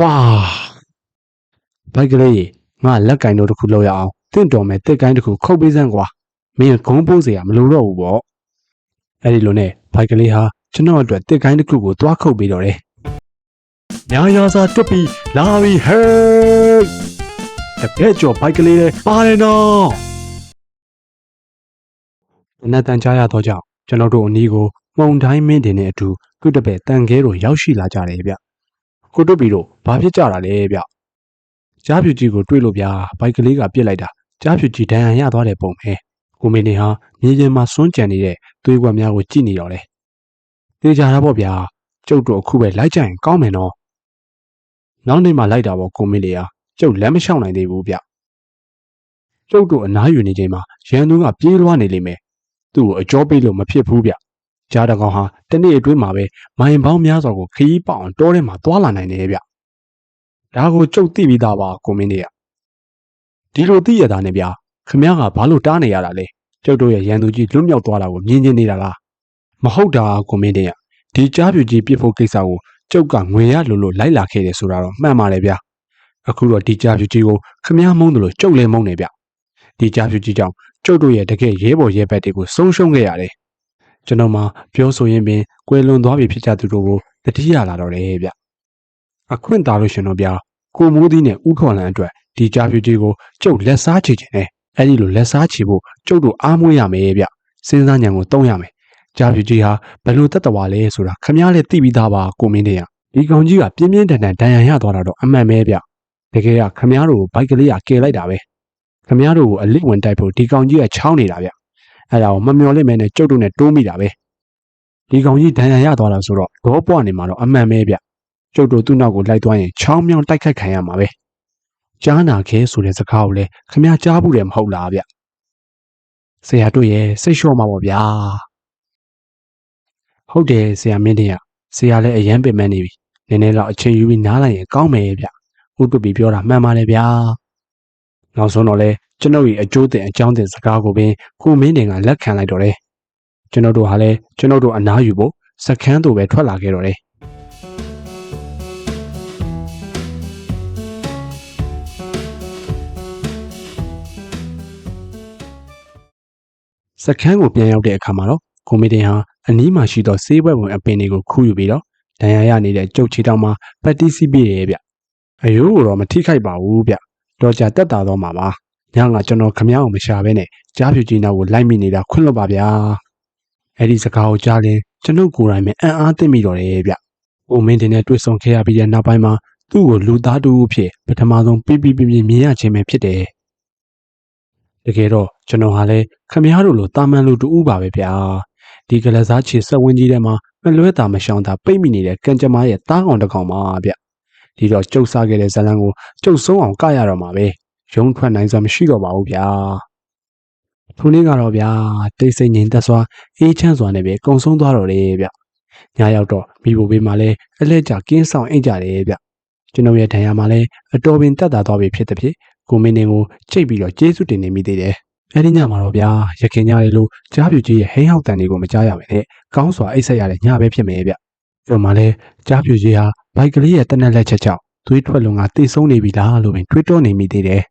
ဝါဘိုက်ကလေးရေငါလက်ကင်တော့တစ်ခုလောက်ရအောင်တင့်တော်မဲ့တက်ကိုင်းတစ်ခုခုတ်ပေးစမ်းကွာမင်းဂုံးပိုးเสียမလိုတော့ဘူးပေါ့အဲ့ဒီလိုနဲ့ဘိုက်ကလေးဟာကျွန်တော်အတွက်တက်ကိုင်းတစ်ခုကိုသွားခုတ်ပေးတော့တယ်ညာယာစာတွတ်ပြီးလာပြီဟေးတကယ်ကြော်ဘိုက်ကလေးလေးပါတယ်နော်နနတန်ကြားရတော့ကြောင့်ကျွန်တော်တို့အနီးကိုမှုံတိုင်းမင်းတင်တဲ့အတူသူ့တပည့်တန်ခဲတို့ရောက်ရှိလာကြတယ်ဗျ ကိုတွတ်ပြီးတော့ဘာဖြစ်ကြတာလဲဗျကြားဖြူကြီးကိုတွေးလို့ဗျာဘိုက်ကလေးကပြစ်လိုက်တာကြားဖြူကြီးဒဏ်ရာရသွားတဲ့ပုံပဲကိုမင်းနေဟာမြေပြင်မှာစွန့်ကြံနေတဲ့သွေးကွက်များကိုကြည့်နေတော့တယ်တေးကြတာပေါ့ဗျာကျုပ်တို့အခုပဲလိုက်ကြရင်ကောင်းမယ်နော်နောက်နေ့မှလိုက်တာပေါ့ကိုမင်းလေးဟာကျုပ်လက်မလျှောက်နိုင်သေးဘူးဗျကျုပ်တို့အနားယူနေချိန်မှာရန်သူကပြေးလွှားနေလိမ့်မယ်သူ့ကိုအကြောပေးလို့မဖြစ်ဘူးဗျ ကြားတကောင်ဟာတနေ့အတွင်းမှာပဲမိုင်ပေါင်းများစွာကိုခရီးပေါအောင်တောထဲမှာသွာလာနိုင်တယ်ဗျဒါကိုကျုပ်သိပြီးသားပါကိုမင်းလေးကဒီလိုသိရတာနဲ့ဗျခမည်းကဘာလို့တားနေရတာလဲကျုပ်တို့ရဲ့ရန်သူကြီးလွတ်မြောက်သွားတာကိုမြင်ကျင်နေတာလားမဟုတ်တာကိုမင်းလေးကဒီကြားပြူကြီးပြစ်ဖို့ကိစ္စကိုကျုပ်ကငွေရလို့လို့လိုက်လာခဲ့တယ်ဆိုတာတော့မှန်ပါတယ်ဗျအခုတော့ဒီကြားပြူကြီးကိုခမည်းမုန်းတယ်လို့ကျုပ်လည်းမုန်းနေဗျဒီကြားပြူကြီးကြောင့်ကျုပ်တို့ရဲ့တကယ်ရဲဘော်ရဲဘက်တွေကိုဆုံးရှုံးခဲ့ရတယ် ကျွန်တော်မှပြောဆိုရင်းပင်ကွယ်လွန်သွားပြီဖြစ်ကြသူတို့ကိုတတိယလာတော့တယ်ဗျအခွင့်တာလို့ရှင်တို့ဗျကိုမိုးသီးနဲ့ဥခေါ်လန်အတွက်ဒီကြားပြူကြီးကိုကျုပ်လက်စားချေခြင်းနဲ့အဲ့ဒီလိုလက်စားချေဖို့ကျုပ်တို့အားမွေးရမယ်ဗျစဉ်းစားဉာဏ်ကိုတုံးရမယ်ကြားပြူကြီးဟာဘယ်လိုတက်တော်လဲဆိုတာခမားလည်းသိပြီးသားပါကိုမင်းတွေကဒီကောင်ကြီးကပြင်းပြင်းထန်ထန်ဒဏ်ရာရသွားတာတော့အမှန်ပဲဗျတကယ်ကခမားတို့ကိုဘိုက်ကလေးကကယ်လိုက်တာပဲခမားတို့ကိုအလစ်ဝင်တိုက်ဖို့ဒီကောင်ကြီးကချောင်းနေတာဗျ အဲ့ဒါကိုမမျော်လင့်မဲနဲ့ကျုပ်တို့နဲ့တိုးမိတာပဲဒီကောင်ကြီးဒဏ်ရာရသွားတာဆိုတော့ဒေါပွားနေမှာတော့အမှန်ပဲဗျကျုပ်တို့သူ့နောက်ကိုလိုက်သွားရင်ချောင်းမြောင်းတိုက်ခိုက်ခံရမှာပဲကြားနာခဲဆိုတဲ့စကားကိုလည်းခမားကြားဘူးတယ်မဟုတ်လားဗျဆရာတို့ရဲ့စိတ်လျှော့မှာပေါ့ဗျာဟုတ်တယ်ဆရာမင်းတင်ရဆရာလည်းအရန်ပင်ပန်းနေပြီနည်းနည်းတော့အချိန်ယူပြီးနားလိုက်ရင်ကောင်းမယ်ဗျဟုတ်တူပြီးပြောတာမှန်ပါတယ်ဗျာ နောက်ဆုံးတော့လေကျွန်ုပ်ရဲ့အကျိုးတင်အကြောင်းတင်စကားကိုပင်ကိုမင်းတင်ကလက်ခံလိုက်တော့တယ်ကျွန်တော်တို့ဟာလည်းကျွန်တော်တို့အနားယူဖို့စခန်းတို့ပဲထွက်လာခဲ့တော့တယ်စခန်းကိုပြန်ရောက်တဲ့အခါမှာတော့ကိုမင်းတင်ဟာအနီးမှာရှိသောဆေးဘက်ဝင်အပင်တွေကိုခူးယူပြီးတော့ဒဏ်ရာရနေတဲ့ကျုပ်ချီတောင်မှာပတ်တီးစီးပြည့်ရဲ့ဗျအယိုးကိုတော့မထိခိုက်ပါဘူးဗျ တော့ကြတက်တာတော့မှာပါညကကျွန်တော်ခမ ्या အောင်မရှာဘဲနဲ့ကြားဖြူကြီးနောက်ကိုလိုက်မိနေတာခွင့်လွတ်ပါဗျာအဲ့ဒီစကားကိုကြားရင်ကျွန်ုပ်ကိုယ်တိုင်ပဲအံ့အားသင့်မိတော့တယ်ဗျကိုမင်းတင်နဲ့တွေ့ဆုံခဲ့ရပြီးတဲ့နောက်ပိုင်းမှာသူ့ကိုလူသားတူအဖြစ်ပထမဆုံးပြပြပြပြမြင်ရခြင်းပဲဖြစ်တယ်တကယ်တော့ကျွန်တော်ဟာလည်းခမ ्या တို့လိုတာမန်လူတူဦးပါပဲဗျာဒီကလစားချီဆက်ဝင်းကြီးထဲမှာမလွဲတာမရှောင်တာပိတ်မိနေတဲ့ကံကြမ္မာရဲ့တားကောင်တစ်ကောင်ပါဗျ ဒီတော့ကျုပ်စားခဲ့တဲ့ဇလန်းကိုကျုပ်ဆုံးအောင်ကရတော့မှာပဲရုံထွက်နိုင်စွာမရှိတော့ပါဘူးဗျာထိုနေ့ကတော့ဗျာတိတ်ဆိတ်ငြိမ်သက်စွာအေးချမ်းစွာနဲ့ပဲကုံဆုံးသွားတော့တယ်ဗျညရောက်တော့မိဘဘေးမှာလည်းအလဲကျကင်းဆောင်အိတ်ကြတယ်ဗျကျွန်တော်ရဲ့ဒဏ်ရာမှာလည်းအတော်ပင်တက်တာသွားပြီဖြစ်တဲ့ဖြစ်ကိုမင်းနေကိုချိတ်ပြီးတော့ကျေးဇူးတင်နေမိသေးတယ်အဲဒီညမှာတော့ဗျာရခင်ညလေးလို့ကြားပြူကြီးရဲ့ဟိန်းဟောက်တန်တွေကိုမကြားရမယ်တဲ့ကောင်းစွာအိတ်ဆက်ရတဲ့ညပဲဖြစ်မယ်ဗျဒီမှာလဲကြားပြူကြီးဟာ ဘိုက်ကလေးရဲ့တနက်လက်ချက်ကြောင့်သွေးထွက်လုံကတိတ်ဆုံးနေပြီလားလို့ပင်တွေးတောနေမိသေးတယ်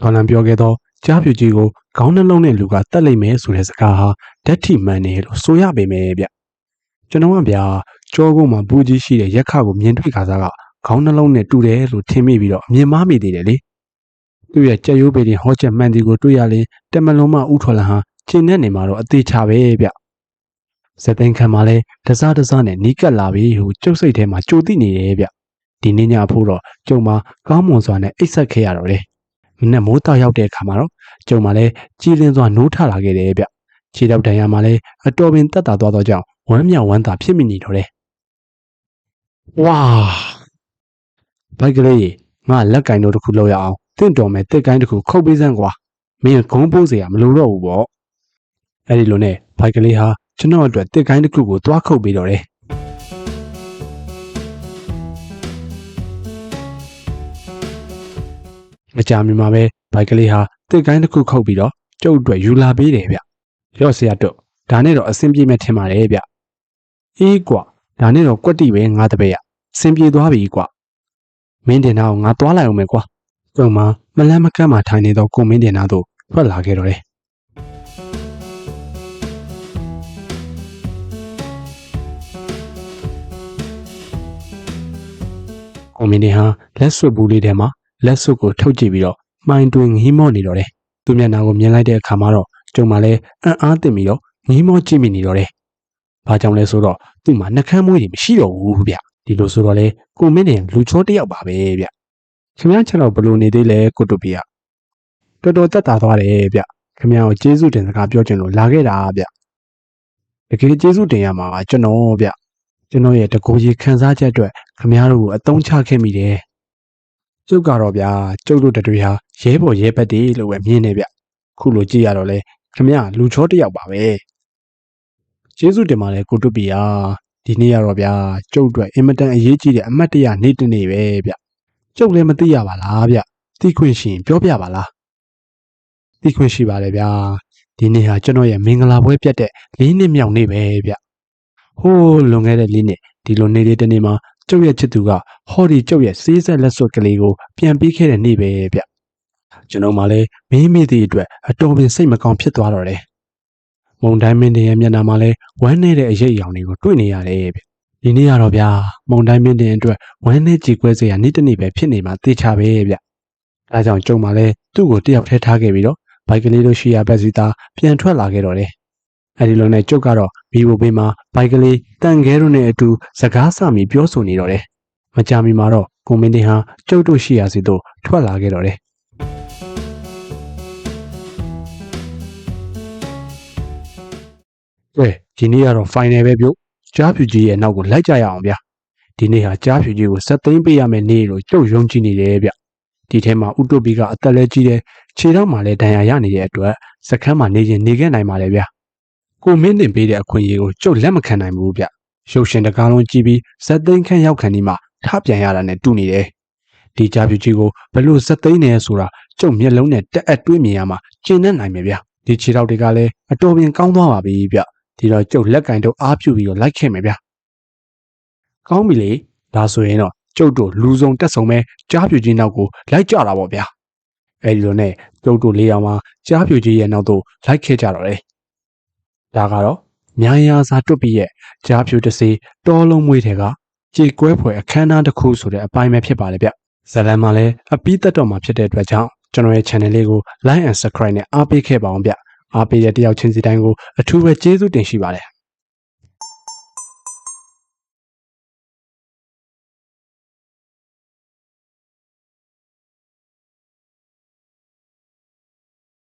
ခေါလန်ပြောခဲ့တော့ကြားပြူကြီးကိုခေါင်းနှလုံးနဲ့လူကတတ်လိုက်မယ်ဆိုတဲ့စကားဟာဓာတ်ထိမှန်တယ်လို့ဆိုရပေမယ်ဗျကျွန်တော်ကဗျာကြောကုန်းမှာဘူးကြီးရှိတဲ့ရက်ခကိုမြင်တွေ့ခါစားကခေါင်းနှလုံးနဲ့တူတယ်လို့ထင်မိပြီးတော့အမြင်မှားမိသေးတယ်လေသူ့ရဲ့ကြက်ရိုးပေတင်ဟောချက်မှန်ဒီကိုတွေ့ရရင်တမလုံးမဥထွန်လန်ဟာချိန်နဲ့နေမှာတော့အသေးချပဲဗျ ဇက်သိန်းခမ်းမှလည်းတစတစနဲ့နီးကပ်လာပြီဟိုကျုပ်စိတ်ထဲမှာကြိုသိနေတယ်ဗျဒီနေ့ညဖို့တော့ကျုံမှာကောင်းမွန်စွာနဲ့အိတ်ဆက်ခဲ့ရတော့တယ်မနဲ့မိုးတာရောက်တဲ့အခါမှာတော့ကျုံမှာလည်းကြည်လင်စွာနိုးထလာခဲ့တယ်ဗျခြေထောက်တန်ရာမှာလည်းအတော်ပင်တက်တာသွားတော့ကြောင့်ဝမ်းမြောက်ဝမ်းသာဖြစ်မိနေတော့တယ်ဝါဘိုက်ကလေးငါလက်ကင်တို့တစ်ခုလောက်ရအောင်တင့်တော်မယ်တက်ကိုင်းတစ်ခုခုတ်ပေးစမ်းကွာမင်းဂုံးပိုးစရာမလိုတော့ဘူးပေါ့အဲ့ဒီလိုနဲ့ဘိုက်ကလေးဟာ ကျွန်တော်အတွက်တက်ကိုင်းတစ်ခုကိုသွားခုတ်ပေးတော့တယ်မကြာမီမှာပဲဘိုက်ကလေးဟာတက်ကိုင်းတစ်ခုခုတ်ပြီးတော့ကျုပ်အတွက်ယူလာပေးတယ်ဗျရော့ဆရာတို့ဒါနဲ့တော့အဆင်ပြေမဲ့ထင်ပါတယ်ဗျအေးကွာဒါနဲ့တော့ကွက်တိပဲငါတပည့်ရအဆင်ပြေသွားပြီကွာမင်းတင်နာကိုငါသွားလိုက်အောင်မယ်ကွာကျုံမှာမလန်းမကန့်မှထိုင်နေသောကိုမင်းတင်နာတို့ထွက်လာခဲ့တော့တယ် ကိုမင်းတင်ဟာလက်စွပ်ဘူးလေးထဲမှာလက်စွပ်ကိုထုတ်ကြည့်ပြီးတော့မှိုင်းတွင်ငီးမော့နေတော့တယ်သူမျက်နှာကိုမြင်လိုက်တဲ့အခါမှာတော့ကျုံမှာလည်းအံ့အားသင့်ပြီးတော့ငီးမော့ကြည့်မိနေတော့တယ်ဘာကြောင့်လဲဆိုတော့သူ့မှာနှကမ်းမွေးတွေမရှိတော့ဘူးဗျဒီလိုဆိုတော့လေကိုမင်းတင်လူချောတစ်ယောက်ပါပဲဗျခင်ဗျားချက်တော့ဘယ်လိုနေသေးလဲကိုတူပီကတော်တော်တက်တာသွားတယ်ဗျခင်ဗျားကိုကျေးဇူးတင်စကားပြောချင်လို့လာခဲ့တာဗျတကယ်ကျေးဇူးတင်ရမှာကကျွန်တော်ဗျ ကျွန်တော်ရဲ့တကူကြီးခံစားချက်အတွက်ခင်ဗျားတို့ကိုအသုံးချခဲ့မိတယ်ကျုပ်ကတော့ဗျာကျုပ်တို့တတွေဟာရဲဘော်ရဲဘက်တွေလို့ပဲမြင်နေဗျခုလိုကြည့်ရတော့လေခင်ဗျားလူချောတစ်ယောက်ပါပဲကျေးဇူးတင်ပါတယ်ကိုတူပီယာဒီနေ့ရတော့ဗျာကျုပ်အတွက်အင်မတန်အရေးကြီးတဲ့အမတ်တရနေ့တစ်နေ့ပဲဗျကျုပ်လည်းမသိရပါလားဗျသိခွင့်ရှိရင်ပြောပြပါလားသိခွင့်ရှိပါတယ်ဗျာဒီနေ့ဟာကျွန်တော်ရဲ့မင်္ဂလာပွဲပြတ်တဲ့လေးနှစ်မြောက်နေ့ပဲဗျ ဟိုးလွန်ခဲ့တဲ့လေးနှစ်ဒီလိုနေ့လေးတစ်နေ့မှာကျုပ်ရဲ့ချစ်သူကဟော်ဒီကျုပ်ရဲ့စေးဆက်လက်စွပ်ကလေးကိုပြန်ပေးခဲ့တဲ့နေ့ပဲဗျကျွန်တော်မှလည်းမင်းမိသည့်အတွက်အတော်ပင်စိတ်မကောင်းဖြစ်သွားတော့တယ်မုံတိုင်းမင်းတရဲ့မျက်နှာမှာလည်းဝမ်းနေတဲ့အရေးအယောင်တွေကိုတွေ့နေရတယ်ဗျဒီနေ့ကတော့ဗျာမုံတိုင်းမင်းတင်အတွက်ဝမ်းနေကြည်ကွဲစရာနေ့တစ်နေ့ပဲဖြစ်နေမှာသိချပဲဗျဒါကြောင့်ကျုံမှလည်းသူ့ကိုတယောက်ထဲထားခဲ့ပြီးတော့ဘိုက်ကလေးတို့ရှိရာဘက်စီသားပြန်ထွက်လာခဲ့တော့တယ် အဲဒီလိုနဲ့ကျုပ်ကတော့ဘီဘိုဘေးမှာဘိုက်ကလေးတန်ခဲတို့နဲ့အတူစကားဆမိပြောဆိုနေတော့တယ်မကြမီမှာတော့ကိုမင်းတင်ဟာကျုပ်တို့ရှိရာစီတို့ထွက်လာခဲ့တော့တယ်ကဲဒီနေ့ကတော့ final ပဲပြုတ်ကြားဖြူကြီးရဲ့နောက်ကိုလိုက်ကြရအောင်ဗျာဒီနေ့ဟာကြားဖြူကြီးကိုဆက်သိမ်းပေးရမယ်နေ့လို့ကျုပ်ယုံကြည်နေတယ်ဗျဒီထဲမှာဥတုပီကအသက်လဲကြီးတယ်ခြေထောက်မှာလည်းဒဏ်ရာရနေတဲ့အတွက်စခန်းမှာနေရင်နေခဲ့နိုင်ပါလေဗျ ကိုမင်းတင်ပေးတဲ့အခွင့်အရေးကိုကျုပ်လက်မခံနိုင်ဘူးဗျရုပ်ရှင်တကားလုံးကြည့်ပြီးဇက်သိန်းခန့်ရောက်ခံဒီမှာထပြန်ရတာနဲ့တူနေတယ်ဒီကြားဖြူကြီးကိုဘလို့ဇက်သိန်းနေဆိုတာကျုပ်မျက်လုံးနဲ့တက်အပ်တွေးမြင်ရမှာကျင်တတ်နိုင်မယ်ဗျဒီခြေထောက်တွေကလည်းအတော်ပင်ကောင်းသွားပါပြီဗျဒီတော့ကျုပ်လက်ကင်တော့အားပြုပြီးတော့လိုက်ခဲ့မယ်ဗျ။ကောင်းပြီလေဒါဆိုရင်တော့ကျုပ်တို့လူစုံတက်ဆုံမဲ့ကြားပြူကြီးနောက်ကိုလိုက်ကြတာပေါ့ဗျာ။အဲဒီလိုနဲ့ကျုပ်တို့လေးယောက်မှာကြားပြူကြီးရဲ့နောက်သို့လိုက်ခဲ့ကြတော့တယ်။ ဒါကတော့မြန်ရာစာတွတ်ပြီးရဲ့ကြားပြူတစီတောလုံးမွေးတဲ့ကကြေကွဲဖွယ်အခမ်းအနားတစ်ခုဆိုတဲ့အပိုင်းပဲဖြစ်ပါလေဗျ။ဇလန်မှာလည်းအပီးသက်တော်မှာဖြစ်တဲ့အတွက်ကြောင့်ကျွန်တော်ရဲ့ channel လေးကို like and subscribe နဲ့အားပေးခဲ့ပါအောင်ဗျ။အားပေးတဲ့တယောက်ချင်းစီတိုင်းကိုအထူးပဲကျေးဇူးတင်ရှိပါတယ်